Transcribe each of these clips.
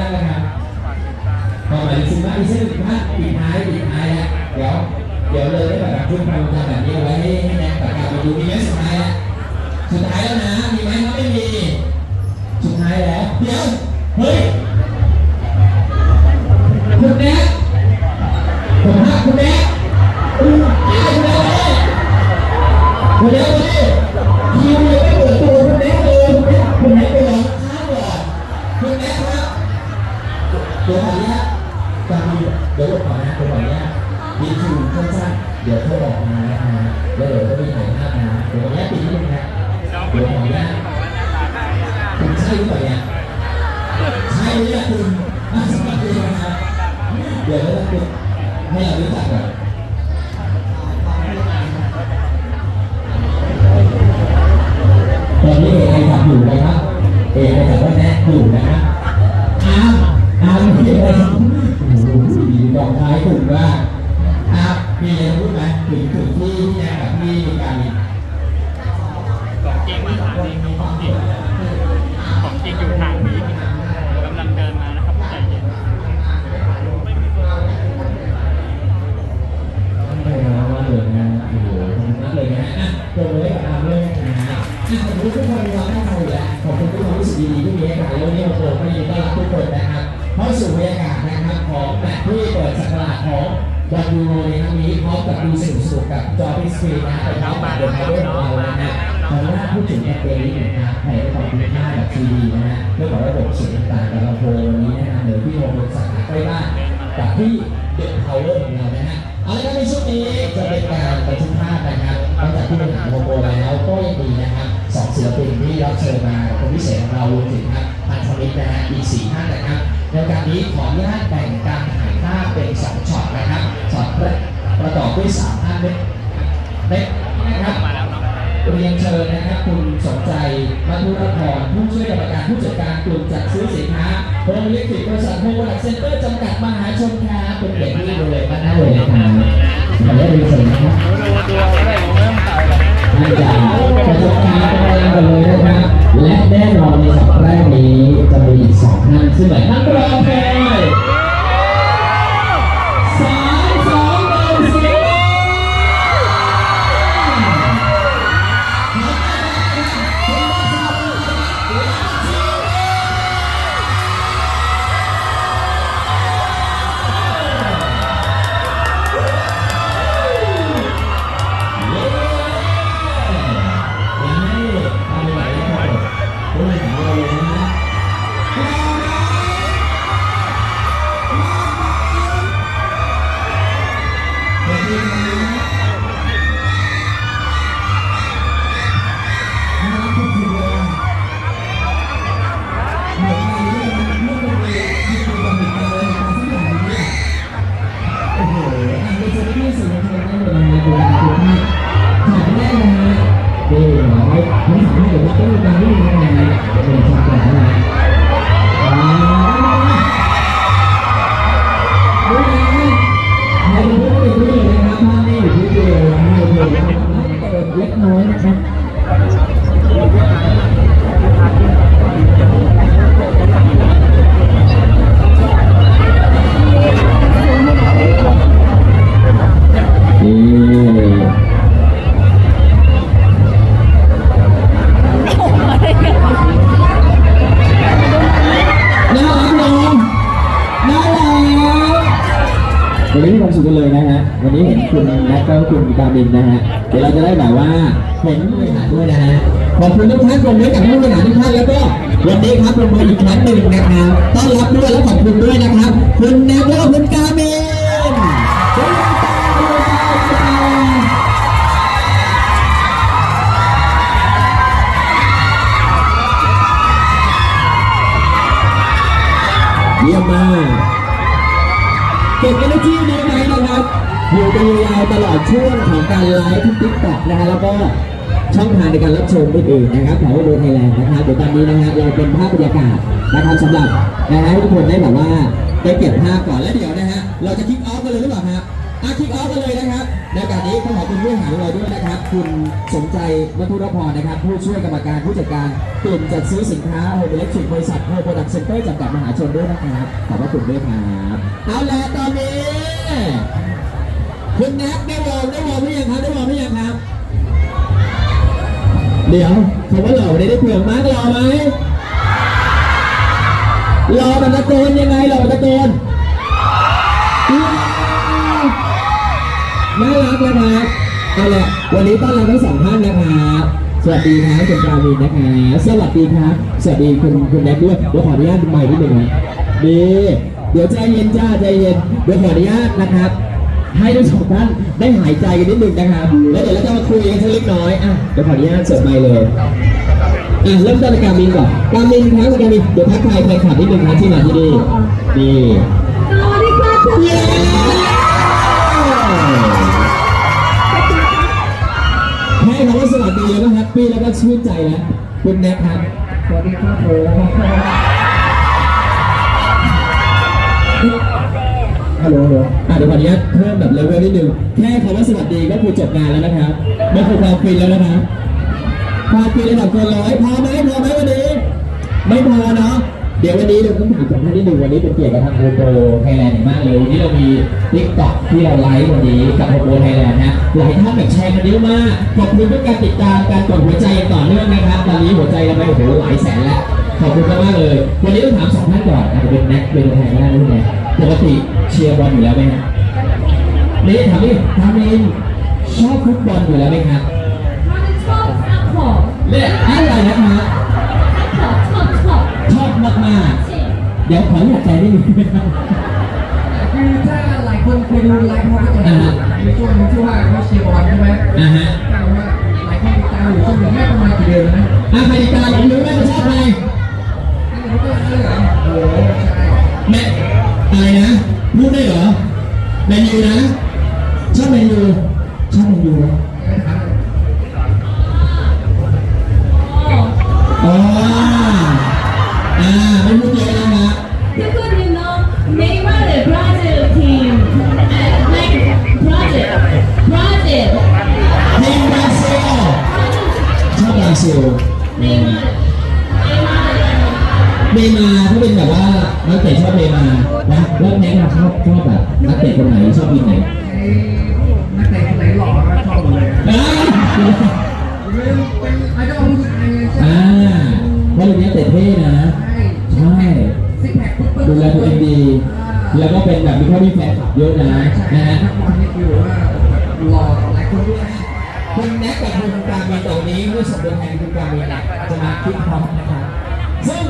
มากนะครับความายลึกซึ้งมากอีกสักหนึ่งท่านปิดท้ายปิดท้ายแล้วเดี๋ยวเดี๋ยวเลยได้แบบทุกคนทำแบบนี้ไว้ให้ให้แนกกับการไปดูมีไหมสุดท้ายแล้วสุดท้ายแล้วนะมีไหมถ้าไม่มีสุดท้ายแล้วเดี๋ยวเฮ้ยคุณแนกผมหักคุณแนก คุณอะสวัสดีนะครับเดี๋ยวเราจะให้เรารู้จักก่อน กับดูสนุกสนุกกับจอพิสกรีนะไปพร้อมกับเดินทาด้วยของเรานะฮะขอนุญาตพูดถึงแคมเปญนี้นะครับใครได้ความคุ้มค่าแบบทีดีนะฮะเรื่องของระบบเสียงต่างๆกับลำโพงวันนี้นะฮะเดี๋ยวพี่โมเป็นสาขาใกล้บ้านกับที่เด็กพาวเวอร์ของเรานะฮะเอาละครับในช่วงนี้จะเป็นการบันทึกภาพนะครับนอกจากที่เป็นหางโมโมแล้วก็ยังมีนะครับสองศิลปินที่รับเชิญมาคนพิเศษของเรารวมถึงครับพันธมิตรนะฮะอีกสี่ท่านนะครับในกาสนี้ขออนุญาตแบ่งการถ่ายภาพเป็นสองช็อตนะครับช็อตแรก ประกอบด้วยสามท่านเล็กเล็กนะครับมาแล้วเนาะเรียนเชิญนะครับคุณสมใจมัทุรพรผู้ช่วยกรรมการผู้จัดการกลุ่มจัดซื้อสินค้าโฮมอิเล็กทริกบริษัทโฮมโปรดักเซ็นเตอร์จำกัดมหาชนครับเป็นเกียรติที่เลยมาหน้าเลยนะครับขออนุญาตเรียนเชิญนะครับดูดูดูไม่ได้ผมเริ่มเต่าแล้วท่านจะประสบการณ์อะไรกันเลยนะครับและแน่นอนในสัปดาห์แรกนี้จะมีอีกสองท่านซึ่งหลายท่านร ไม่สื่อมวลชนได้เลยนะดูนะดูภาพถ่ายได้นะฮะดีหมอไม่ไม่สามารถเดี๋ยวต้องมีการวิ่งนะฮะเป็นช บริหารด้วยนะฮะขอบคุณทุกท่านรวมด้วยกับผู้บริหารทุกท่านแล้วก็วันนี้ครับรวมมืออีกครั้งหนึ่งนะครับต้อนรับด้วยและขอบคุณด้วยนะครับ คุณแม็กซ์และก็คุณกาเมนคุณตาคุณตาคุณตาเยี่ยมมากเก็บ energy นี้ไว้นะครับอยู่กันยาวตลอดช่วงของการไลฟ์ที่ติ๊กต็อกนะฮะแล้วก็ ช่องทางในการรับชมอื่นๆนะครับของโบไทยแลนด์นะครับเดี๋ยวตอนนี้นะฮะเราเป็นภาพบรรยากาศนะครับสำหรับนะฮะทุกคนได้แบบว่าได้เก็บภาพก่อนแล้วเดี๋ยวนะฮะเราจะคิกออฟกันเลยหรือเปล่าครับอะคิกออฟกันเลยนะครับในโอกาสนี้ต้องขอบคุณผู้หารเราด้วยนะครับ คุณสมใจวัฒุรพรนะครับ ผู้ช่วยกรรมการผู้จัดการกลุ่มจัดซื้อสินค้าโฮมอิเล็กทริกบริษัทโฮมโปรดักเซ็นเตอร์จำกัดมหาชนด้วยนะครับขอบพระคุณด้วยครับเอาละตอนนี้คุณแน็กได้วอร์มได้วอร์มหรือยังครับได้วอร์มหรือยังครับ เดี๋ยวคำว่าหล่อได้ได้เผื่อมากรอไหมรอแบบตะโกนยังไงรอแบบตะโกนน่ารักนะครับเอาละวันนี้ต้อนรับทั้งสองท่านนะครับสวัสดีครับคุณกามินนะคะสวัสดีครับสวัสดีคุณคุณแน็กด้วยเดี๋ยวขออนุญาตใหม่นิดหนึ่งนะดีเดี๋ยวใจเย็นจ้าใจเย็นเดี๋ยวขออนุญาตนะครับ ให้ทั้งสองท่านได้หายใจกันนิดหนึ่งนะครับ แล้วเดี๋ยวเราจะมาคุยกันสักเล็กน้อยอะเดี๋ยวขออนุญาตเสิร์ฟไมค์เลยอะเริ่มต้นจากการมินก่อนการมินครับการมินเดี๋ยวทักทายแฟนคลับนิดนึงครับที่มาที่นี่นี่สวัสดีค่ะคุณเย้แค่คำว่าสวัสดีแล้วก็แฮปปี้แล้วก็ชื่นใจแล้วคุณแน็กครับสวัสดีครับผม ฮัลโหลฮัลโหลอะเดี๋ยวขออนุญาตเพิ่มแบบเลเวลนิดนึงแค่คำว่าสวัสดีก็คือจบงานแล้วนะครับไม่คือความฟินแล้วนะครับความฟินระดับเกินร้อยพอไหมพอไหมวันนี้ ไม่พอเนาะเดี๋ยววันนี้เราต้องถามจากท่านที่หนึ่งวันนี้เป็นเกียรติกับทางโฮโปไทยแลนด์มากเลยวันนี้เรามีทิกต็อกที่เราไลฟ์วันนี้กับโฮโปไทยแลนด์นะหลายท่านแบบแชร์กันเยอะมากขอบคุณทุกการติดตามการกดหัวใจอย่างต่อเนื่องนะครับตอนนี้หัวใจเราไปโอ้โหหลายแสนแล้วขอบคุณมากเลย วันนี้ต้องถามสองท่านก่อนอาจจะเป็นแน็กเป็นแทนก็ได้นะคุณแน็ ปกติเชียร์บอลอยู่แล้วไหมฮะนี่ถามนี่ทำเองชอบฟุตบอลอยู่แล้วไหมครับมันชอบข้าวของเล่นอะไรนะคะข้าวชอบชอบชอบมากๆเดี๋ยวขออยากใจนิดนึงนะครับคือถ้าหลายคนเคยดูไลฟ์เขาก็จะอ่าเห็นมีช่วงหนึงที่ว่าเขาเชียร์บอลใช่ไหมอ่าฮะแต่ว่าหลายคนติดตามอยู่ช่วงหนึงแม่ประมาณกี่เดือนแล้วนะอาใครติดตามผมรู้ไหมจะชอบใครนี่เขาก็เชื่อโอ้โหใช่แม่ อะไรนะพูดได้เหรอแมนยูนะชอบแมนยูชอบแมนยูนะไม่ทันอ๋ออ่าไม่พูดเยอะนะฮะ Because you know Neymar the Brazil team uh, like Brazil Brazil ทีมบราซิลชอบบราซิล Neymar Neymar เนย์มาร์ถ้าเป็นแบบว่า นักเตะชอบเนย์มานะแล้วแน็กอะชอบชอบแบบนักเตะคนไหนชอบทีมไหนนักเตะคนไหนหล่อก็ชอบหมดเลยอ่าเป็นเป็นไอดอลผู้ชายอ่าเพราะเดี๋ยวนี้เตะเท่นะใช่ซิกแพคปุ๊บปุ๊บดูแลตัวเองดี แล้วก็เป็นแบบมีข้อมีแฟนคลับเยอะนะนะฮะหล่อหลายคนด้วยคุณแน็กกับคุณการมีตรงนี้เมื่อส่งตัวแทนคุณการมีนะจะมาคิดพร้อมนะครับซึ่ง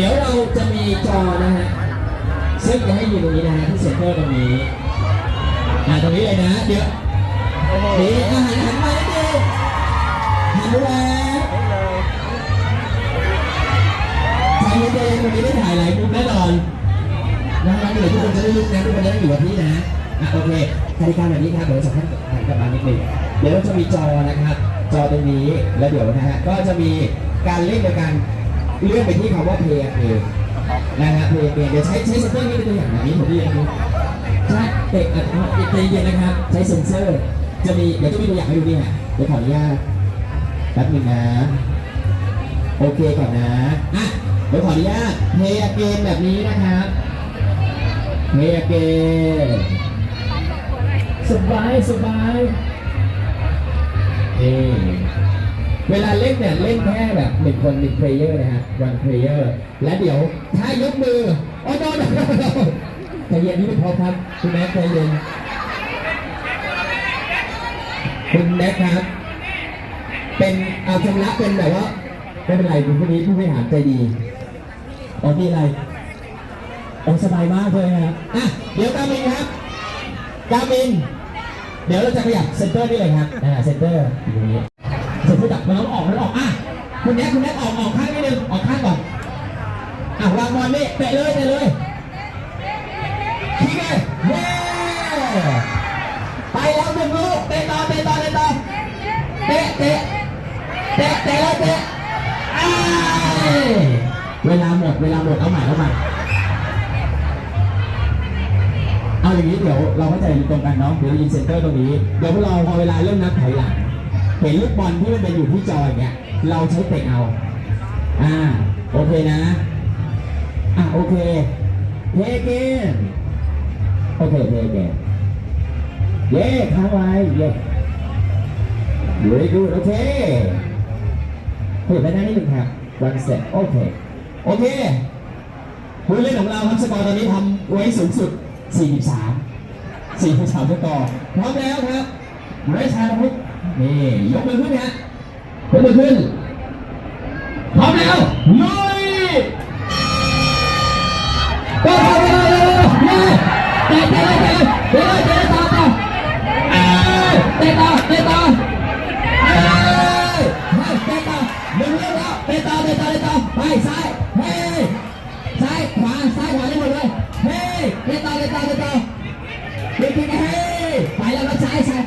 ดี๋ยวเราจะมีจอนะฮะซึ่งจะให้อยู่ตรงนี้นะฮะที่เซ็นเตอร์ตรงนี้อ่าตรงนี้เลยนะ เดี๋ยวนี่อาหารหันมาดิหันมาใจเย็นๆวันนี้ได้ถ่ายหลายมุมแน่นอนนะครับเดี๋ยวทุกคนจะได้ลุกนะทุกคนจะได้อยู่กับที่นะอะโอเคกติกาแบบนี้ครับเดี๋ยวสัมภาษณ์หันกลับมานิดนึงเดี๋ยวเราจะมีจอนะครับ จอตรงนี้แล้วเดี๋ยวนะฮะก็จะมีการเล่นโดยการ เลื่อนไปที่คำว่า play a play นะฮะ play a play เดี๋ยวใช้ใช้เซนเซอร์นี้เป็นตัวอย่างแบบนี้ผมดีนะครับใช่เด็กอะอะใจเย็นนะครับ ใช้เซนเซอร์ จะมีเดี๋ยวจะมีตัวอย่างให้ดูนี่ฮะเดี๋ยวขออนุญาตแป๊บหนึงนะโอเคก่อนนะอะเดี๋ยวขออนุญาต play a game แบบนี้นะครับเฮ้ยเกสบายสบายเอ้ เวลาเล่นเนี่ยเล่นแค่แบบหนึ่งคนหนึ่งเพลเยอร์นะฮะ one player และเดี๋ยวถ้ายกมือโอ้โดนใจเย็นนี่ไม่พอครับคุณแม่ใจเย็นคุณแน็กครับ เป็นเอาชำระเป็นแบบว่าไม่เป็นไรคุณผู้นี้ผู้บริหารใจดีโอ้ที่อะไรโอ้สบายมากเลยครับอะเดี๋ยวกามินครับกามิน เดี๋ยวเราจะขยับเซนเตอร์นี่เลยครับอ่าเซนเตอร์อยู่ตรงนี้ เซนเตอจับมันต้อออกมันต้อออกอะคุณแน็กคุณแน็กออกออกข้างนิดนึงออกข้างก่อนอะวางบอลนี่เตะเลยเตะเลยทิ้งเลยเย้ไปแล้วหนึ่งลูกเตะต่อเตะต่อเตะต่อเตะเตะเตะเตะเลยเตะเวลาหมดเวลาหมดเอาใหม่เอาใหม่เอาอย่างนี้เดี๋ยวเราเข้าใจตรงกันเนาะเดี๋ยวยิงเซนเตอร์ตรงนี้เดี๋ยวพวกเราพอเวลาเริ่มนับถอยหลัง เห็นลูกบอลที่มันเป็นอยู่ที่จออย่างเงี้ย เราใช้เตะเอา อ่า โอเคนะ อะโอเคเทเกนโอเคเทเกนเย้ค้างไว้เย้อยู่ได้ดูโอเคเพิ่มไปหน้านิดนึงครับวันเสร็จโอเค โอเคผู้เล่นของเราครับสกอร์ตอนนี้ทำไว้สูงสุด 43 43สกอร์พร้อมแล้วครับเรชาร์ดพุก นี่ยกมือขึ้นฮะยกมือขึ้นพร้อมแล้วลุยไปไปไปไปไปเตะเตะเตะเตะเตะต่อต่อเตะต่อเตะต่อเอ้ยเฮ้ยเตะต่อหนึ่งเรื่องแล้วเตะต่อเตะต่อเตะต่อไปซ้ายเฮ้ซ้ายขวาซ้ายขวาได้หมดเลยเฮ้เตะต่อเตะต่อเตะต่อเฮ้ยเฮ้ไปแล้วก็ซ้ายซ้าย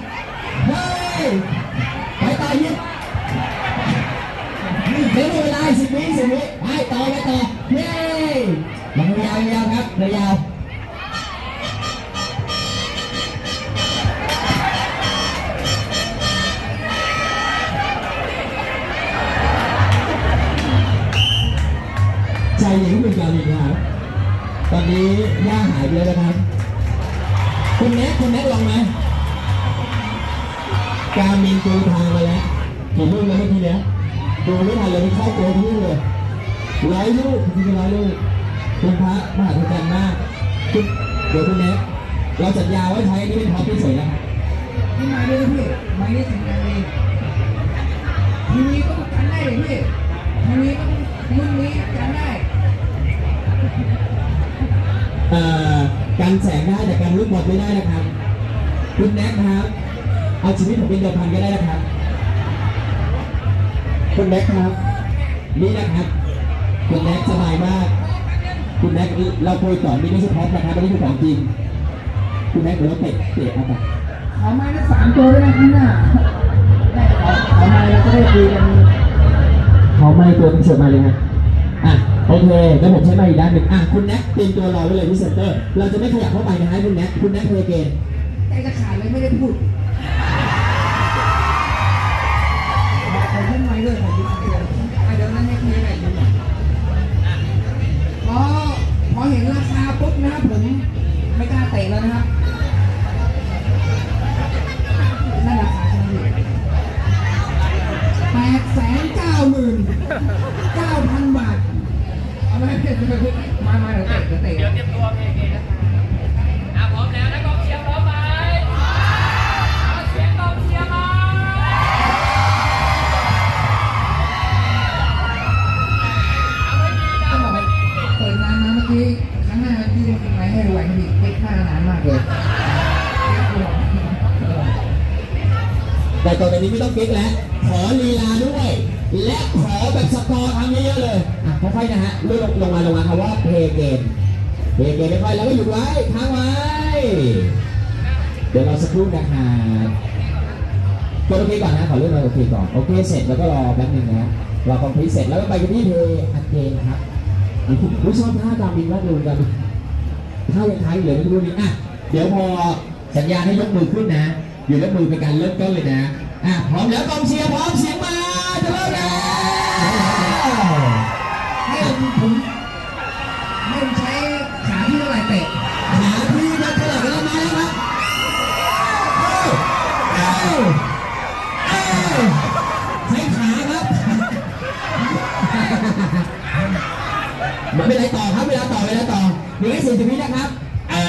ไปต่อยิงเดี๋ยวเวลาสิบวิสิบวิไปต่อไปต่อเฮ้ยยังยาวยาวครับยาวใจเย็นคุณกาลีครับตอนนี้ย่าหายไปแล้วนะครับคุณแน็กคุณแน็กลองไหม การมินดูทางมาแล้วกี่ลูกแล้วเมื่อกี้เนี้ยดูไม่ทันเลยไม่เข้าตัวทุกลูกเลยร้อยลูกจริงๆร้อยลูกคุณพระมหาธุจรรย์มากคุณเดี๋ยวคุณแน็กเราสัญญาว่าใช้อันนี่เป็นท็อปที่สวยนะครับที่มาด้วยพี่มานี่ถึงกันเลยทีนี้ก็ต้องกันได้เลยพี่ทีนี้ก็ต้องรุ่นนี้กันได้เอ่อกันแสงได้แต่กันลูกบอลไม่ได้นะครับ คุณแน็กครับ เอาชีวิตผมเป็นเดิมพันก็ได้นะครับคุณแน็กครับ นี่นะครับ คุณแน็กสบายมาก คุณแน็กเราคุยต่อนี่ไม่ใช่พร็อพนะครับไม่ใช่ของจริง คุณแน็กเดี๋ยวเราเตะเตะเอาไปขอไม้ละสามตัวด้วยนะข้างหน้าได้ขอขอไม้แล้วก็ได้คุยกันขอไม้ตัวนึงเสิร์ฟมาเลยฮะอะโอเคแล้วผมใช้ไม้อีกด้านหนึ่งอะคุณแน็กเตรียมตัวรอไว้เลยที่เซ็นเตอร์ เราจะไม่ขยับเข้าไปนะฮะคุณแน็กคุณแน็กเพลย์เกมใจจะขาดเลยไม่ได้พูด เห็นราคาปุ๊บนะครับผมไม่กล้าเตะแล้วนะครับนั่นราคาใช่ไหมแปดแสนเก้าหมื่นเก้าพันบาทเอาไหมมามาเดี๋ยวเตะเดี๋ยวเตะเดี๋ยวเตรียมตัวเพลงนะ ต่ต่อไปนี้ไม่ต้องเก๊กแล้ว ขอลีลาด้วย และขอแบบสกอร์ทำเยอะๆเลยอะค่อยๆนะฮะลงลงมาลงมาคำว่าเพย์เกมเพย์เกมค่อยๆแล้วก็หยุดไว้ค้างไว้ เดี๋ยวเราสักครู่นะครับกดโอเคก่อนนะขอเรื่องเราโอเคก่อน โอเคเสร็จแล้วก็รอแป๊บนึงนะรอคอมพลีทเสร็จแล้วก็ไปกันที่เพย์อัดเกมครับผู้ชอบท่าตามบินวัดดูกันท่ายังท้ายเหลือไม่รู้นี่อะเดี๋ยวพอสัญญาณให้ยกมือขึ้นนะ อยู่ยกมือเป็นการเริ่มต้นเลยนะ พร้อมแล้วกองเชียร์พร้อมเสียงมาจะเริ่มแล้วให้ผมให้ผมใช้ขาที่เท่าไหร่เตะหาที่จะเปิดแล้วมาแล้วครับเอ้าเอ้าเอ้าใช้ขาครับไม่เป็นไรต่อครับเวลาต่อเวลาต่อหนึ่งสี่สิบวินะครับเอ้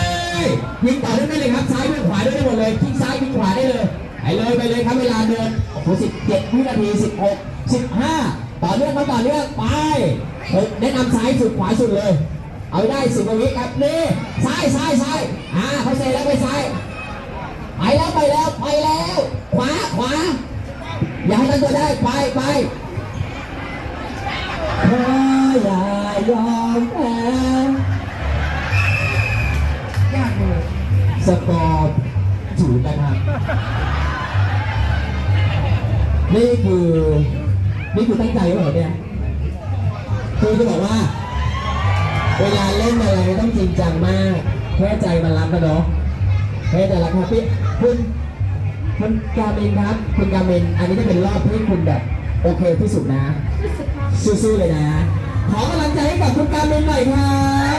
ยยิงต่อได้ไหมเลยครับซ้ายด้วยขวาด้วยได้หมดเลยคลิกซ้ายคลิกขวาได้เลย ไปเลยไปเลยครับเวลาเดินโอ้โหสิบเจ็ดวินาทีสิบหกสิบห้าต่อเนื่องครับต่อเนื่องไปแนะนำซ้ายสุดขวาสุดเลย เอาได้สิบวิครับนี่ซ้ายซ้ายซ้ายอ่าเขาเซแล้วไปซ้ายไปแล้วไปแล้วไปแล้ว ขวาขวาอย่าให้ตั้งตัวได้ไปไปเธออย่ายอมแพ้ยากเลยสกอร์ศูนนะครับ นี่คือนี่คือตั้งใจหรือเปล่าเนี่ยคือจะบอกว่า เวลาเล่นอะไรต้องจริงจังมากแค่ใจมันรักกันเนาะแค่ใจรักครับพี่คุณคุณกาเมนครับ คุณกาเมนอันนี้จะเป็นรอบที่คุณแบบ โอเคที่สุดนะสู้ๆเลยนะ ขอกำลังใจให้กับคุณกาเมนหน่อยครับ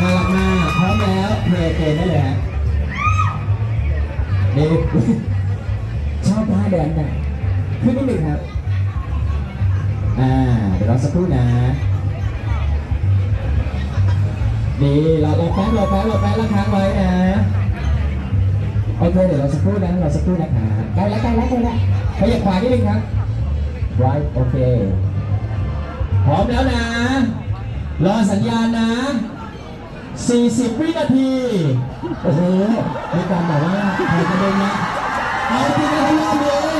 น่ารักมากพร้อมแล้วเพลย์เกมได้เลยฮะ นี่ชอบท่าแดนน่ะขึ้นนิดหนึ่งครับ อ่า เดี๋ยวรอสักครู่นะ นี่เราเราแป๊บเราแป๊บเราแป๊บแล้วค้างไว้นะ โอเค เดี๋ยวเราสักครู่นะเราสักครู่นะครับใกล้แล้วใกล้แล้วใกล้แล้วขยับขวานิดนึงครับ right โอเค พร้อมแล้วนะ รอสัญญาณนะ 40 วินาที โอ้โหมีการบอกว่าใครจะโดนนะเอาทีละทีเลย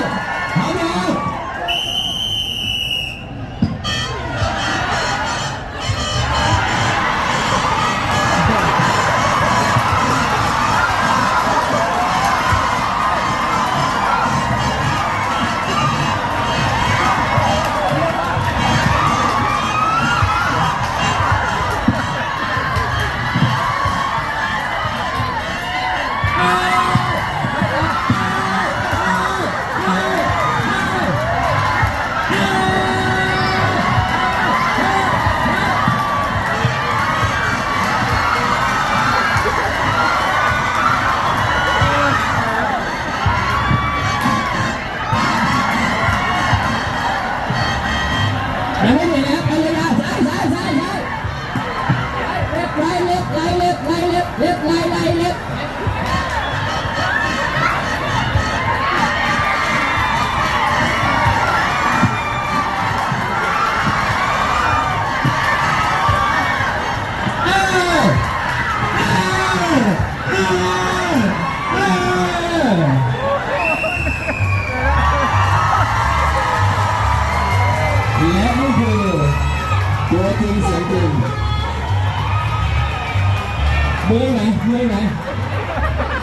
มื่อยไหม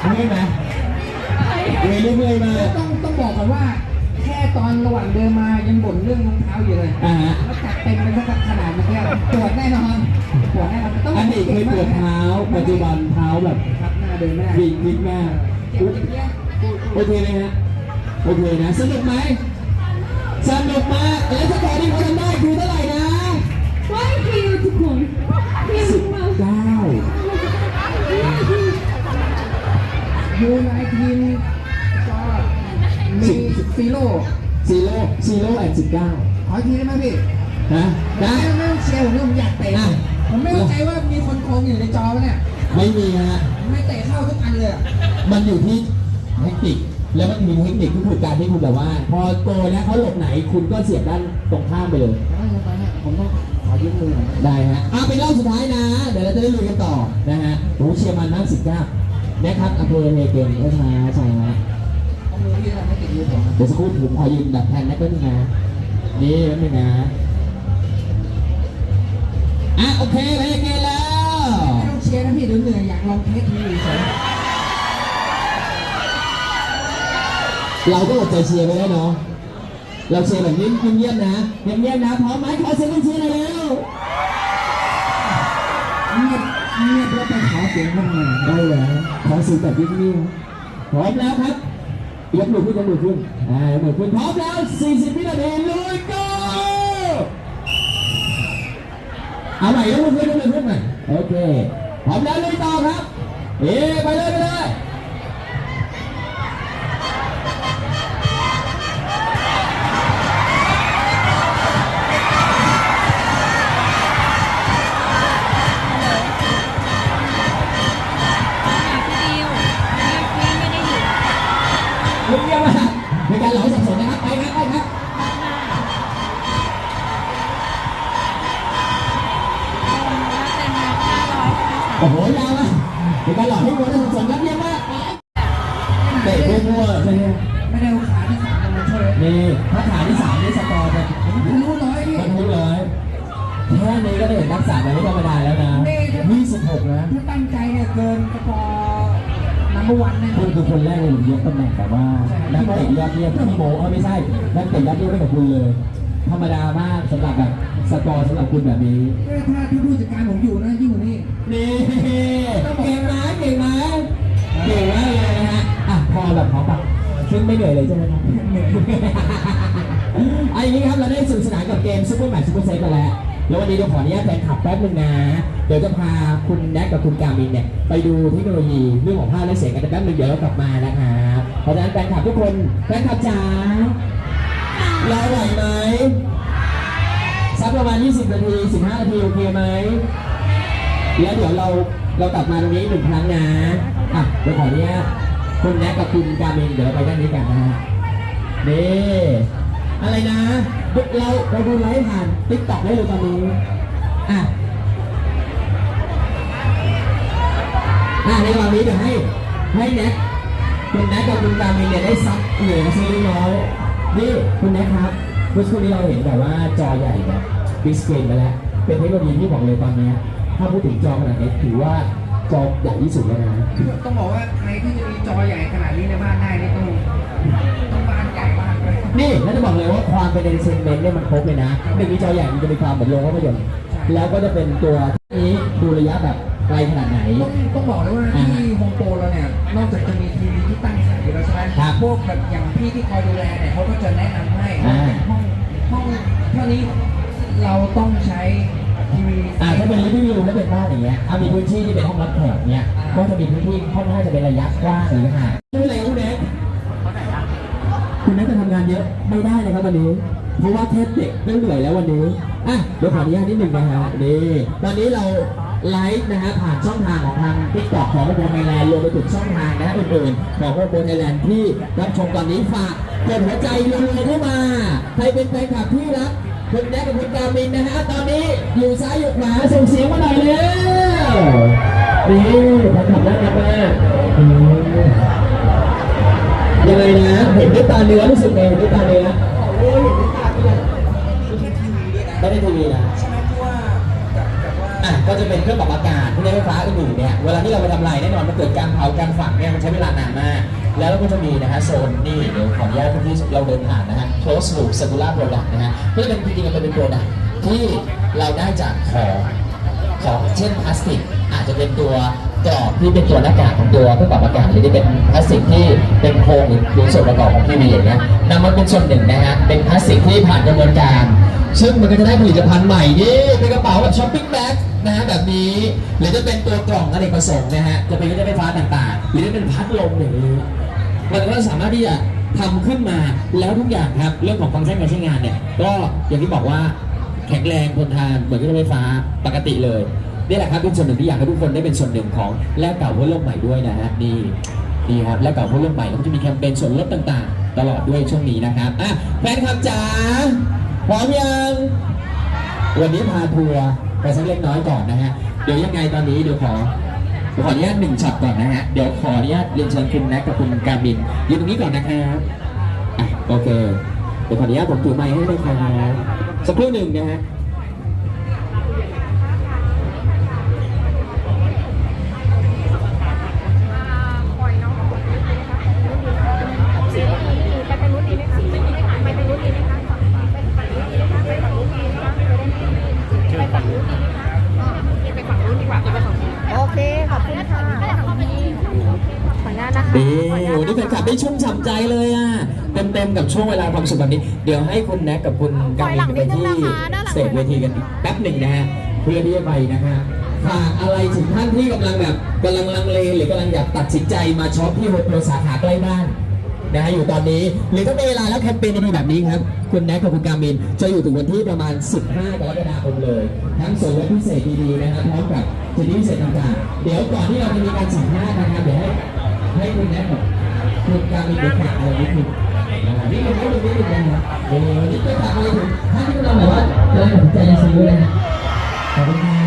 เมื่อยไหมเมื่อยไหมเมื่อยหรือเมื่อยมากต้องต้องบอกก่อนว่า แค่ตอนระหว่างเดินมายังบ่นเรื่องรองเท้าอยู่เลยอ่าฮะแล้วจัดเต็มไปสักขนาดเมื่อกี้ปวดแน่นอนปวดแน่นอนต้องอดีตเคยปวดเท้าปัจจุบันเท้าแบบครับหน้าเดินไม่ได้บิดบิดมากเจ็บเจ็บเจ็บโอเคไหมฮะโอเคนะสนุกไหมสนุกมากและสกอร์ที่เขาทำได้คือเท่าไหร่นะ Thank you ทุก ยู่ในทีมก็มีซีโร่ซีโร่ซีโร่แอนสิบเก้าขออีกทีได้ไหมพี่ฮะไม่ได้ไม่ต้องเชียร์ผมด้วยผมอยากเตะอะผมไม่เข้าใจว่ามีคนโกงอยู่ในจอปะเนี่ยไม่มีฮะ ผมไม่เตะเข้าทุกอันเลยอะมันอยู่ที่เทคนิคแล้วมันมีเทคนิคก็คือการที่คุณแบบว่า พอโกนแล้วเขาหลบไหนคุณก็เสียบด้านตรงข้ามไปเลยผมต้องขอยืมมือหน่อยได้ฮะเอาเป็นรอบสุดท้ายนะ เดี๋ยวเราจะได้ลุยกันต่อนะฮะโอ้เชียร์มันมากสิบเก้า นะครับอำเภอเฮเกนช้าๆช้าเอามือที่ทำให้ติดมือผมๆเดี๋ยวสักครู่ผมขอยืนดับแทนนะก็นึงนะนี่แป๊บนึงนะอะโอเคเฮเกนแล้วไม่ต้องเชียร์นะพี่เดี๋ยวเหนื่อยอยากลองเทสดูเฉยเราก็อดใจเชียร์ไปได้เนาะเราเชียร์แบบนี้เงียบๆนะเงียบๆนะพร้อมไหมขอเสียงกันเชียร์หน่อยเร็วเงียบเงียบแล้วไป เสียงคนหนึ่งได้แล้วขอเสียงแบบเงียบๆพร้อมแล้วครับยกมือขึ้นยกมือขึ้นอ่ายกมือขึ้นพร้อมแล้ว 40วินาทีลุยก็เอาใหม่ยกมือขึ้นยกมือขึ้นหน่อยโอเคพร้อมแล้วลุยต่อครับเอ๊ไปเลยไปเลย โอ้โหยาวอะเดี๋ยวการหลอกให้คนได้สมรับเยี่ยมมากเตะมั่วๆใช่ไหมไม่ได้ขาที่สามมาช่วยนี่ถ้าขาที่สามนี่สกอร์จะผมรู้ร้อยมันทุกเลยแค่นี้ก็ได้เห็นนักษามันไม่ธรรมดาแล้วนะ26นะถ้าตั้งใจเนี่ยเกินกอร์นัมเบอร์วันแน่คุณคือคนแรกเลยยกตำแหน่งแต่ว่านักเตะยอดเยี่ยมพี่โมเออไม่ใช่นักเตะยอดเยี่ยมไม่กับคุณเลย ธรรมดามากสำหรับแบบ สกอร์สำหรับคุณแบบนี้ถ้าที่ผู้จัดการผมอยู่นะยิ่งกว่านี้ นี่เก่งไหมเก่งไหมเก่งมากเลยนะฮะอะพอแบบพอปะซึ่งไม่เหนื่อยเลยใช่ไหมครับเหนื่อยอันนี้ครับเราได้สนุกสนานกับเกมซูเปอร์แมตช์ซูเปอร์เซฟกันแล้ว แล้ววันนี้เดี๋ยวขออนุญาตแฟนคลับแป๊บนึงนะ เดี๋ยวจะพาคุณแนทกับคุณกามินเนี่ยไปดูเทคโนโลยีเรื่องของภาพและเสียงกันแต่แป๊บนึงเดี๋ยวเรากลับมานะครับเพราะฉะนั้นแฟนคลับทุกคนแฟนคลับจ๋าเราไหวไหม สักประมาณ 20 นาที 15 นาทีโอเคไหม แล้วเดี๋ยวเราเรากลับมาตรงนี้หนึ่งครั้งนะ อะเดี๋ยวขออนุญาตคุณแนทกับคุณกาเมนเดี๋ยวเราไปด้านนี้กันนะฮะนี่อะไรนะ เราเราดูไลฟ์ผ่านติ๊กต็อกได้เลยตอนนี้ อะ อะในวันนี้เดี๋ยวให้ให้แนกคุณแนกกับคุณกาเมนเนี่ยได้ซักเหลือซื้อน้อยนี่คุณแนกครับ เมื่อช่วงนี้เราเห็นแบบว่าจอใหญ่แบบบิ๊กสกรีนไปแล้ว เป็นเทคโนโลยีที่บอกเลยตอนเนี้ยถ้าพูดถึงจอขนาดนี้ถือว่าจอใหญ่ที่สุดแล้วนะต้องบอกว่าใครที่จะมีจอใหญ่ขนาดนี้ในบ้านได้นี่ต้องต้องบ้านใหญ่มากเลยนี่แล้วจะบอกเลยว่าความเป็นเอนเตอร์เทนเมนต์เนี่ยมันครบเลยนะหนึ่งมีจอใหญ่มันจะมีความเหมือนโรงภาพยนตร์แล้วก็จะเป็นตัวนี้ดูระยะแบบไกลขนาดไหน ต้องต้องบอกเลยว่าที่โฮมโปรเราเนี่ย นอกจากจะมีทีวีที่ตั้งขายอยู่แล้วใช่ไหมครับพวกแบบอย่างพี่ที่คอยดูแลเนี่ยเขาก็จะแนะนำให้อ่าห้องห้องเท่า นี้เราต้องใช้ทีวีอ่าถ้าเป็นลิฟวิ่งรูมถ้าเป็นบ้านอย่างเงี้ยอ่ามีพื้นที่ที่เป็นห้องรับแขกเนี่ยก็จะมีพื้นที่ค่อนข้างจะเป็นระยะกว้างหรือห่างไม่เป็นไรคุณเน็กคุณเน็กจะทำงานเยอะไม่ได้เลยครับวันนี้เพราะว่าเทปเด็กก็เหนื่อยแล้ววันนี้อะเดี๋ยวขออนุญาตนิดหนึ่งนะฮะนี่ตอนนี้เราไลฟ์นะฮะผ่านช่องทางของทางทิกตอกของโอโบไทยแลนด์รวมไปถึงช่องทางนะฮะอื่นๆของโอโบไทยแลนด์ที่รับชมตอนนี้ฝากกดหัวใจรัวๆเข้ามา ใครเป็นแฟนคลับที่รัก คุณแดกกับคุณกามินนะฮะตอนนี้อยู่ซ้ายอยู่ขวาส่งเสียงมาหน่อยเร็วนี่แฟนคลับน่ารักมากอืมยังไงนะเห็นด้วยตาเนื้อรู้สึกไงเห็นด้วยตาเนื้อโอ้ยเห็นตาพี่ละไม่ใช่ทีวีด้วยนะไม่ได้ทีวีนะใช่ไหมว่าแบบแบบว่าอะก็จะเป็นเครื่องปรับอากาศที่ใช้ไฟฟ้าอื่นๆเนี่ยเวลาที่เราไปทำลายแน่นอนมันเกิดการเผาการฝังเนี่ยมันใช้เวลานานมาก แล้วเราก็จะมีนะฮะโซนนี่เดี๋ยวขออนุญาตที่เราเดินผ่านนะฮะ close loop circular product นะฮะก็จะเป็นจริงๆมันเป็น product ที่เราได้จากของของเช่นพลาสติก อาจจะเป็นตัวกรอบที่เป็นตัวหน้ากากของตัวเครื่อปรับอากาศหรือที่เป็นพลาสติกที่เป็นโครงหรือหรือส่วนประกอบของทีวีอย่างเงี้ยนำมาเป็นส่วนหนึ่งนะฮะเป็นพลาสติกที่ผ่านกระบวนการ ซึ่งมันก็จะได้ผลิตภัณฑ์ใหม่นี่เป็นกระเป๋าแบบช้อปปิ้งแบ็ค นะฮะแบบนี้ หรือจะเป็นตัวกล่องอเนกประสงค์นะฮะจะเป็นเครื่องไฟฟ้าต่างๆ หรือจะเป็นพัดลมอย่างนี้มันก็สามารถที่จะทำขึ้นมาแล้วทุกอย่างครับเรื่องของฟังก์ชันการใช้งานเนี่ย ก็อย่างที่บอกว่าแข็งแรงทนทานเหมือนเครื่องไฟฟ้าปกติเลยนี่แหละครับเป็นส่วนหนึ่งที่อยากให้ทุกคนได้เป็นส่วนหนึ่งของแลกเก่าเพื่อโลกใหม่ด้วยนะฮะนี่นี่ครับแลกเก่าเพื่อโลกใหม่ก็จะมีแคมเปญส่วนลดต่างๆ ตลอดด้วยช่วงนี้นะครับอะแฟนคลับจ๋าพร้อมยังวันนี้พาทัวร์ ไปสักเล็กน้อยก่อนนะฮะ เดี๋ยวยังไงตอนนี้เดี๋ยวขอขออนุญาตหนึ่งช็อตก่อนนะฮะ เดี๋ยวขออนุญาตเรียนเชิญคุณแน็กกับคุณการมินอยู่ตรงนี้ก่อนนะครับอะโอเค เดี๋ยวขออนุญาตผมถือไมค์ให้ด้วยครับสักครู่หนึ่งนะฮะ กับช่วงเวลาความสุขแบบนี้ เดี๋ยวให้คุณแน็กกับคุณการมินไปที่สเตจเวทีกันอีกแป๊บหนึ่งนะฮะเพื่อที่จะไปนะฮะฝากอะไรถึงท่านที่กำลังแบบกำลังลังเลหรือกำลังอยากตัดสินใจมาช็อปที่โฮเทลสาขาใกล้บ้านนะฮะอยู่ตอนนี้หรือถ้ามีเวลาแล้วแคมเปญดีๆแบบนี้ครับ คุณแน็กกับคุณการมิน จะอยู่ถึงวันที่ประมาณ 15 กรกฎาคมเลย ทั้งส่วนลดพิเศษดีๆนะครับพร้อมกับสิทธิพิเศษต่างๆ เดี๋ยวก่อนที่เราจะมีการสัมภาษณ์นะครับเดี๋ยวให้ให้คุณแน็กกับคุณการมินเดี๋ยวฝากอะไรนิดนึง นะครับนี่คือนิดนึงนิดนึงนะเดี๋ยววันนี้จะทำอะไรถึงท่าที่กำลังแบบว่าเราตัดใจซื้อเลยขอบคุณครับ